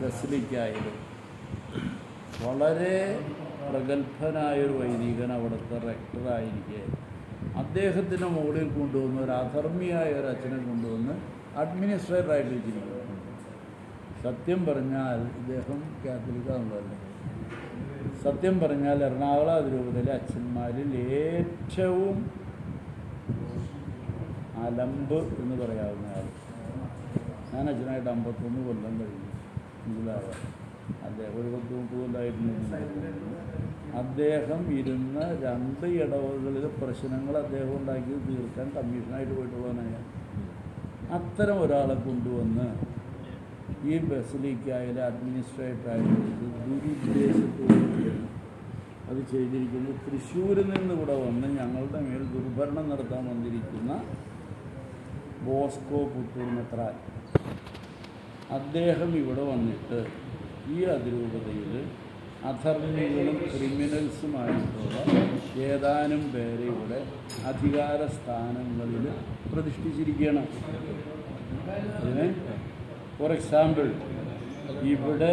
ബസിലിക്കായാലും. വളരെ പ്രഗത്ഭനായൊരു വൈദികൻ അവിടുത്തെ റെക്ടറായിരിക്കെ അദ്ദേഹത്തിന്റെ മുകളിൽ കൊണ്ടുവന്ന് ഒരു അധർമ്മിയായ ഒരു അച്ഛനെ കൊണ്ടുവന്ന് അഡ്മിനിസ്ട്രേറ്ററായിട്ട് വെച്ചിരിക്കുന്നു. സത്യം പറഞ്ഞാൽ ഇദ്ദേഹം കാത്തലിക്കാണല്ലോ സത്യം പറഞ്ഞാൽ എറണാകുളം അതിരൂപതയിലെ അച്ഛന്മാരിൽ ഏറ്റവും അലമ്പ് എന്ന് പറയാവുന്ന ആൾ. ഞാൻ അച്ഛനായിട്ട് അമ്പത്തൊന്ന് കൊല്ലം കഴിഞ്ഞു. ഇതിലാവാം അദ്ദേഹം ഒരു അദ്ദേഹം ഇരുന്ന രണ്ട് ഇടവകളിലെ പ്രശ്നങ്ങൾ അദ്ദേഹം ഉണ്ടാക്കി തീർക്കാൻ കമ്മീഷനായിട്ട് പോയിട്ടുള്ളവനായ അത്തരം ഒരാളെ കൊണ്ടുവന്ന് ഈ ബസലിക്കായാലും അഡ്മിനിസ്ട്രേറ്ററായാലും ദുരുദ്ദേശത്തോടുകൂടി അത് ചെയ്തിരിക്കുന്നത്. തൃശ്ശൂരിൽ നിന്ന് ഇവിടെ വന്ന് ഞങ്ങളുടെ മേൽ ദുർഭരണം നടത്താൻ വന്നിരിക്കുന്ന ബോസ്കോ പുത്തൂർ മെത്രാൻ അദ്ദേഹം ഇവിടെ വന്നിട്ട് ഈ അതിരൂപതയിൽ അധർമ്മികളും ക്രിമിനൽസുമായിട്ടുള്ള ഏതാനും പേരെ ഇവിടെ അധികാര സ്ഥാനങ്ങളിൽ പ്രതിഷ്ഠിച്ചിരിക്കുകയാണ്. അതിന് ഫോർ എക്സാമ്പിൾ ഇവിടെ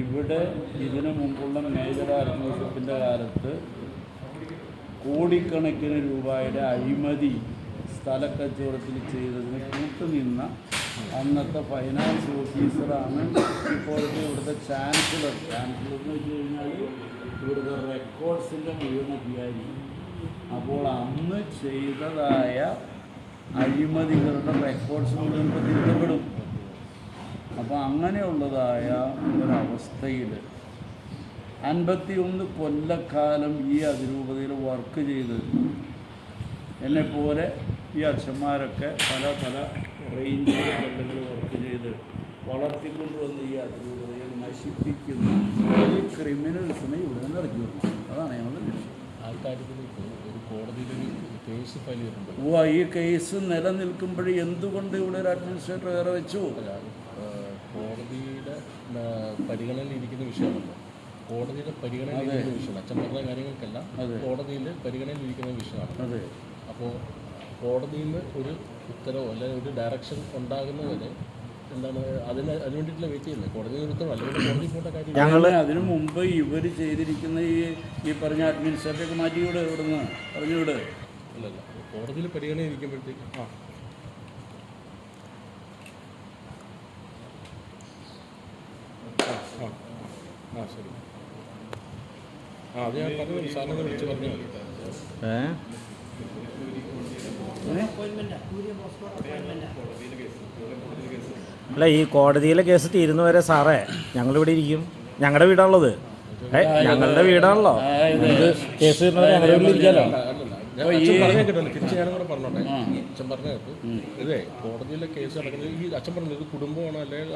ഇവിടെ ഇതിനു മുമ്പുള്ള മേജർ ആത്മോഷത്തിന്റെ കാലത്ത് കോടിക്കണക്കിന് രൂപയുടെ അഴിമതി സ്ഥലക്കച്ചവടത്തിൽ ചെയ്തതിന് കൂട്ടുനിന്ന അന്നത്തെ ഫൈനാൻസ് ഓഫീസറാണ് ഇപ്പോഴത്തെ ഇവിടുത്തെ ചാൻസലർ ചാൻസലർ എന്ന് വെച്ച് കഴിഞ്ഞാൽ ഇവിടുത്തെ റെക്കോർഡ്സിന്റെ മുഴുവൻ അധികാരി അപ്പോൾ അന്ന് ചെയ്തതായ അഴിമതികളുടെ റെക്കോർഡ്സ് മുഴുവൻ ഇപ്പോൾ തിരുത്തപ്പെടും. അപ്പോൾ അങ്ങനെയുള്ളതായ ഒരവസ്ഥയിൽ അൻപത്തിയൊന്ന് കൊല്ലക്കാലം ഈ അതിരൂപതയിൽ വർക്ക് ചെയ്ത് എന്നെപ്പോലെ ഈ അച്ഛന്മാരൊക്കെ പല പല റേഞ്ച് ബന്ധങ്ങൾ വർക്ക് ചെയ്ത് വളർത്തിക്കൊണ്ടുവന്ന് ഈ അതിരൂപതയെ നശിപ്പിക്കുന്ന ഈ ക്രിമിനൽസിനെ ഇവിടെ നിന്ന് ഇറക്കി വിടണം അതാണ് ഞങ്ങളുടെ ലക്ഷ്യം. ഓ ഈ കേസ് നിലനിൽക്കുമ്പോഴേ എന്തുകൊണ്ട് ഇവിടെ ഒരു അഡ്മിനിസ്ട്രേറ്റർ വേറെ വെച്ചു? കോടതിയുടെ പരിഗണനയിൽ ഇരിക്കുന്ന വിഷയമാണല്ലോ. കോടതിയുടെ പരിഗണനയിൽ ഇരിക്കുന്ന വിഷയമാണ്. അച്ഛൻ പറഞ്ഞ കാര്യങ്ങൾക്കെല്ലാം. കോടതിയിൽ പരിഗണനയിൽ ഇരിക്കുന്ന വിഷയമാണ്. അതെ. അപ്പോൾ കോടതിയിൽ നിന്ന് ഒരു ഉത്തരവോ അല്ലെങ്കിൽ ഒരു ഡയറക്ഷൻ ഉണ്ടാകുന്നവരെ എന്താണ് അതിന് അതിന് വേണ്ടിയിട്ടുള്ള വെയിറ്റ് ചെയ്യുന്നത്? കോടതി ഉത്തരവ്? അല്ലെങ്കിൽ കോടതി പോകേണ്ട കാര്യം ഞങ്ങൾ അതിനു മുമ്പ് ഇവർ ചെയ്തിരിക്കുന്ന ഈ ഈ പറഞ്ഞ അഡ്മിനിസ്ട്രേറ്ററൊക്കെ മാറ്റിവിടെ ഇവിടുന്ന്. പറഞ്ഞുവിട്. അല്ലല്ല കോടതിയിൽ പരിഗണനയിരിക്കുമ്പോഴത്തേക്ക് ആ. ആ ശരി. ആ അത് ഞാൻ പറഞ്ഞു സാറിനെ വിളിച്ച് പറഞ്ഞു ഏ? അല്ല ഈ കോടതിയിലെ കേസ് തീരുന്നവരെ സാറേ ഞങ്ങളിവിടെ ഇരിക്കും. ഞങ്ങളുടെ വീടാണുള്ളത്. ഏ ഞങ്ങളുടെ വീടാണല്ലോ. കേസ് തീരുന്നവരെ ഞങ്ങളുടെ വീട്ടിലിരിക്കാലോ അച്ഛൻ പറഞ്ഞ കേട്ടു. ഇതേ കോടതിയിലെ കേസ് നടക്കുന്നത് ഈ അച്ഛൻ പറഞ്ഞത് കുടുംബമാണോ അല്ലെങ്കിൽ